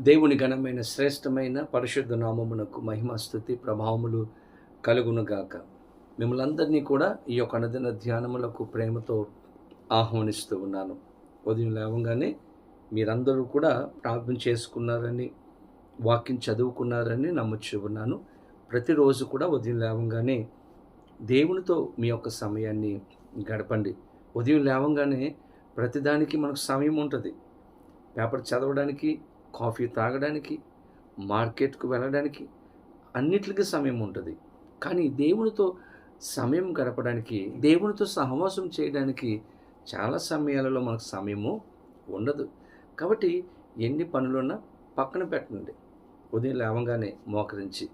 దేవుని ఘనమైన శ్రేష్టమైన పరిశుద్ధ నామమునకు మహిమస్థుతి ప్రభావములు కలుగునుగాక. మిమ్మల్ని అందరినీ కూడా ఈ యొక్క అనుదిన ధ్యానములకు ప్రేమతో ఆహ్వానిస్తూ ఉన్నాను. ఉదయం లేవగానే మీరందరూ కూడా ప్రార్థన చేసుకున్నారని వాక్యం చదువుకున్నారని నమ్ముచ్చు ఉన్నాను. ప్రతిరోజు కూడా ఉదయం లేవగానే దేవునితో మీ యొక్క సమయాన్ని గడపండి. ఉదయం లేవగానే ప్రతిదానికి మనకు సమయం ఉంటుంది. పేపర్ చదవడానికి కాఫీ తాగడానికి మార్కెట్కు వెళ్ళడానికి అన్నిటికీ సమయం ఉంటుంది. కానీ దేవునితో సమయం గడపడానికి దేవునితో సహవాసం చేయడానికి చాలా సమయాలలో మనకు సమయము ఉండదు. కాబట్టి ఎన్ని పనులున్నా పక్కన పెట్టండి. ఉదయం లేవగానే మోకరించి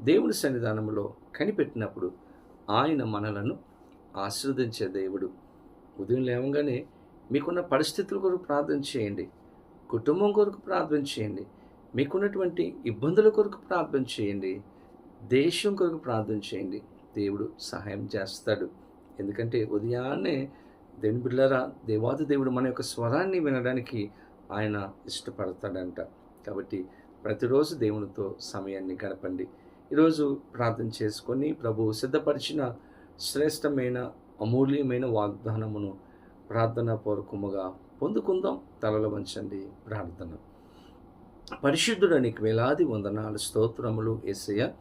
దేవుని సన్నిధానంలో కనిపెట్టినప్పుడు ఆయన మనలను ఆశీర్వదించే దేవుడు. ఉదయం లేవగానే మీకున్న పరిస్థితుల కొరకు ప్రార్థన చేయండి. కుటుంబం కొరకు ప్రార్థన చేయండి. మీకున్నటువంటి ఇబ్బందుల కొరకు ప్రార్థన చేయండి. దేశం కొరకు ప్రార్థన చేయండి. దేవుడు సహాయం చేస్తాడు. ఎందుకంటే ఉదయాన్నే దేవుని బిడ్డలారా దేవాది దేవుడు మన యొక్క స్వరాన్ని వినడానికి ఆయన ఇష్టపడతాడంట. కాబట్టి ప్రతిరోజు దేవునితో సమయాన్ని గడపండి. ఈరోజు ప్రార్థన చేసుకొని ప్రభు సిద్ధపరిచిన శ్రేష్టమైన అమూల్యమైన వాగ్దానమును ప్రార్థన పూర్వకముగా పొందుకుందాం తలలు వంచండి ప్రార్థన. పరిశుద్ధుడు నీకు వేలాది వందనాలు స్తోత్రములు ఏసయ్య.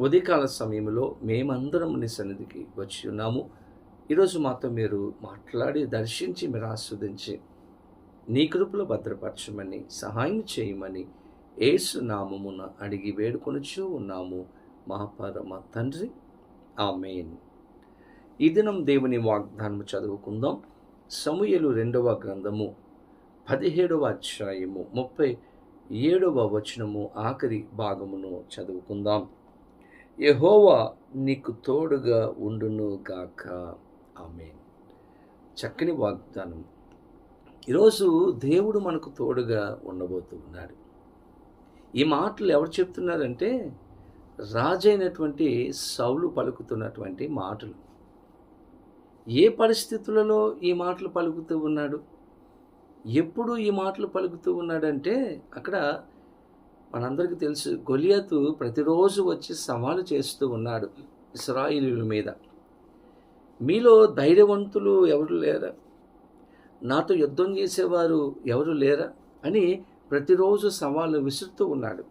ఉదయకాల సమయంలో మేమందరం నీ సన్నిధికి వచ్చి ఉన్నాము. ఈరోజు మాతో మీరు మాట్లాడి దర్శించి మీరు ఆస్వాదించి నీ కృపలో భద్రపరచమని సహాయం చేయమని ఏసు నామమున అడిగి వేడుకొనుచూ ఉన్నాము. మహాపరమ తండ్రి తండ్రి. ఆమెన్. ఈ దినం దేవుని వాగ్దానం చదువుకుందాం. సమూయలు రెండవ గ్రంథము పదిహేడవ అధ్యాయము ముప్పై ఏడవ వచనము ఆఖరి భాగమును చదువుకుందాం. యహోవా నీకు తోడుగా ఉండును గాక. ఆమె చక్కని వాగ్దానం. ఈరోజు దేవుడు మనకు తోడుగా ఉండబోతూ ఉన్నాడు ఈ మాటలు ఎవరు చెప్తున్నారంటే రాజైనటువంటి సౌలు పలుకుతున్నటువంటి మాటలు. ఏ పరిస్థితులలో ఈ మాటలు పలుకుతూ ఉన్నాడు? ఎప్పుడు ఈ మాటలు పలుకుతూ ఉన్నాడంటే అక్కడ మనందరికీ తెలుసు గొలియాతు ప్రతిరోజు వచ్చి సవాలు చేస్తూ ఉన్నాడు ఇస్రాయిలీల మీద. మీలో ధైర్యవంతులు ఎవరు లేరా? నాతో యుద్ధం చేసేవారు ఎవరు లేరా? అని ప్రతిరోజు సవాలు విసురుతూ ఉన్నాడు.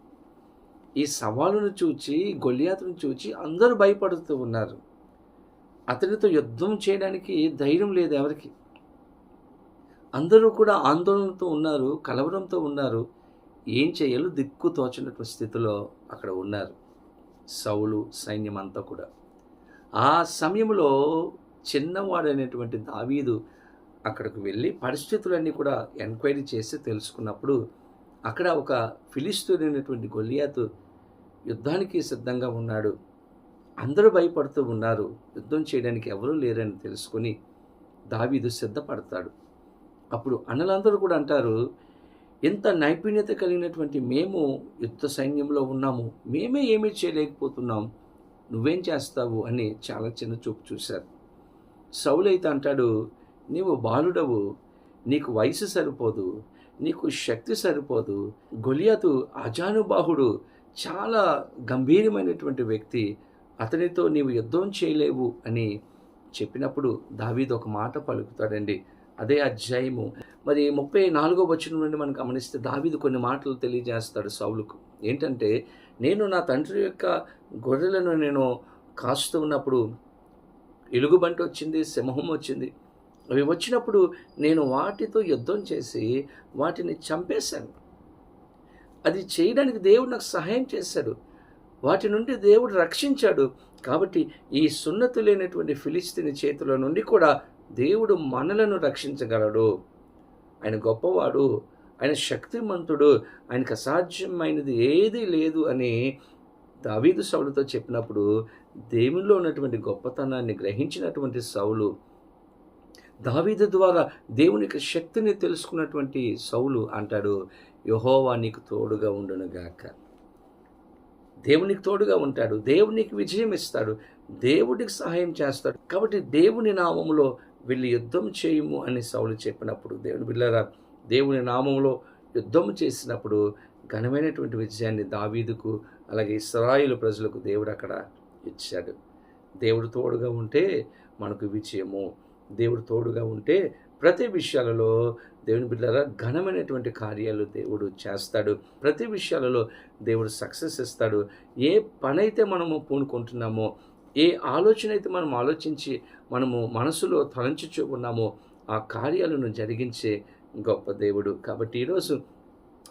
ఈ సవాలును చూచి గొలియాతును చూచి అందరూ భయపడుతూ ఉన్నారు. అతడితో యుద్ధం చేయడానికి ధైర్యం లేదు ఎవరికి. అందరూ కూడా ఆందోళనతో ఉన్నారు కలవరంతో ఉన్నారు. ఏం చేయాలో దిక్కు తోచినటువంటి స్థితిలో అక్కడ ఉన్నారు సౌలు సైన్యం అంతా కూడా. ఆ సమయంలో చిన్నవాడైనటువంటి దావీదు అక్కడికి వెళ్ళి పరిస్థితులన్నీ కూడా ఎంక్వైరీ చేసి తెలుసుకున్నప్పుడు అక్కడ ఒక ఫిలిస్తీనైనటువంటి గొలియాతు యుద్ధానికి సిద్ధంగా ఉన్నాడు. అందరూ భయపడుతూ ఉన్నారు. యుద్ధం చేయడానికి ఎవరూ లేరని తెలుసుకొని దావీదు సిద్ధపడతాడు. అప్పుడు అన్నలందరూ కూడా అంటారు ఎంత నైపుణ్యత కలిగినటువంటి మేము యుద్ధ సైన్యంలో ఉన్నాము. మేమే ఏమీ చేయలేకపోతున్నాం. నువ్వేం చేస్తావు? అని చాలా చిన్న చూపు చూశారు. సౌలైతే అంటాడు నీవు బాలుడవు. నీకు వయసు సరిపోదు. నీకు శక్తి సరిపోదు. గొలియాతు అజానుబాహుడు చాలా గంభీరమైనటువంటి వ్యక్తి. అతనితో నీవు యుద్ధం చేయలేవు అని చెప్పినప్పుడు దావీదు ఒక మాట పలుకుతాడండి. అదే అధ్యాయము. మరి ముప్పై నాలుగో వచనం నుండి మనం గమనిస్తే దావీదు కొన్ని మాటలు తెలియజేస్తాడు సౌలుకు. ఏంటంటే నేను నా తండ్రి యొక్క గొర్రెలను నేను కాస్తూ ఉన్నప్పుడు ఎలుగుబంటి వచ్చింది సింహం వచ్చింది. అవి వచ్చినప్పుడు నేను వాటితో యుద్ధం చేసి వాటిని చంపేశాను. అది చేయడానికి దేవుడు నాకు సహాయం చేశాడు. వాటి నుండి దేవుడు రక్షించాడు. కాబట్టి ఈ సున్నతి లేనటువంటి ఫిలిస్తీని చేతుల నుండి కూడా దేవుడు మనలను రక్షించగలడు. ఆయన గొప్పవాడు ఆయన శక్తిమంతుడు ఆయనకు అసాధ్యమైనది ఏదీ లేదు అని దావీదు సౌలుతో చెప్పినప్పుడు దేవునిలో ఉన్నటువంటి గొప్పతనాన్ని గ్రహించినటువంటి సౌలు దావీదు ద్వారా దేవుని యొక్క శక్తిని తెలుసుకున్నటువంటి సౌలు అంటాడు యహోవా నీకు తోడుగా ఉండునుగాక. దేవునికి తోడుగా ఉంటాడు దేవునికి విజయం ఇస్తాడు దేవుడికి సహాయం చేస్తాడు. కాబట్టి దేవుని నామములో వెళ్ళి యుద్ధం చేయము అని సౌలు చెప్పినప్పుడు దేవుని బిళ్ళరా దేవుని నామంలో యుద్ధం చేసినప్పుడు ఘనమైనటువంటి విజయాన్ని దావీదుకు అలాగే ఇస్రాయిల్ ప్రజలకు దేవుడు అక్కడ ఇచ్చాడు. దేవుడు తోడుగా ఉంటే మనకు విజయము. దేవుడు తోడుగా ఉంటే ప్రతి విషయాలలో దేవుని బిడ్డలారా ఘనమైనటువంటి కార్యాలు దేవుడు చేస్తాడు. ప్రతి విషయాలలో దేవుడు సక్సెస్ ఇస్తాడు. ఏ పనైతే మనము పూనుకుంటున్నామో ఏ ఆలోచన అయితే మనం ఆలోచించి మనము మనసులో తలంచుచూ ఆ కార్యాలను జరిగించే గొప్ప దేవుడు. కాబట్టి ఈరోజు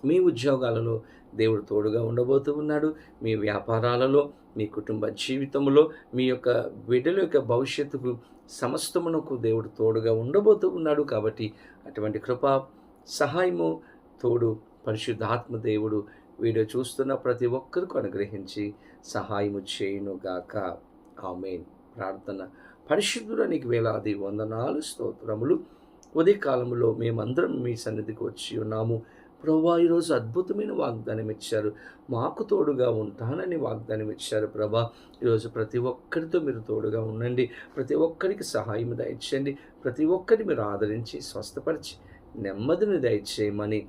మీ ఉద్యోగాలలో దేవుడు తోడుగా ఉండబోతూ ఉన్నాడు. మీ వ్యాపారాలలో మీ కుటుంబ జీవితంలో మీ యొక్క బిడ్డల యొక్క భవిష్యత్తుకు సమస్తమునకు దేవుడు తోడుగా ఉండబోతూ ఉన్నాడు కాబట్టి అటువంటి కృప సహాయము తోడు పరిశుద్ధాత్మ దేవుడు వీడియో చూస్తున్న ప్రతి ఒక్కరికి అనుగ్రహించి సహాయము చేయునుగాక. ఆమెన్. ప్రార్థన పరిశుద్ధుడ నీకు వేలాది వందనాలు స్తోత్రములు. ఉదయకాలంలో మేమందరం మీ సన్నిధికి వచ్చి ఉన్నాము. ప్రభా ఈరోజు అద్భుతమైన వాగ్దానం ఇచ్చారు. మాకు తోడుగా ఉంటానని వాగ్దానం ఇచ్చారు ప్రభా. ఈరోజు ప్రతి ఒక్కరితో మీరు తోడుగా ఉండండి. ప్రతి ఒక్కరికి సహాయం దయచేయండి. ప్రతి ఒక్కరిని మీరు ఆదరించి స్వస్థపరిచి నెమ్మదిని దయచేయమని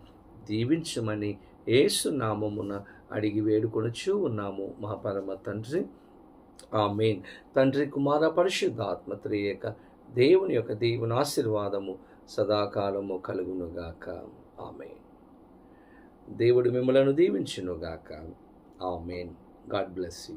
దీవించమని ఏసు నామమున అడిగి వేడుకొనుచూ ఉన్నాము. మా పరమ తండ్రి ఆ మెయిన్ తండ్రి కుమార పరిశుద్ధాత్మ త్రియేక దేవుని యొక్క దేవుని ఆశీర్వాదము సదాకాలము కలుగునుగాక ఆమె దేవుడు మిమ్మలను దీవించునుగాక. May God bless you.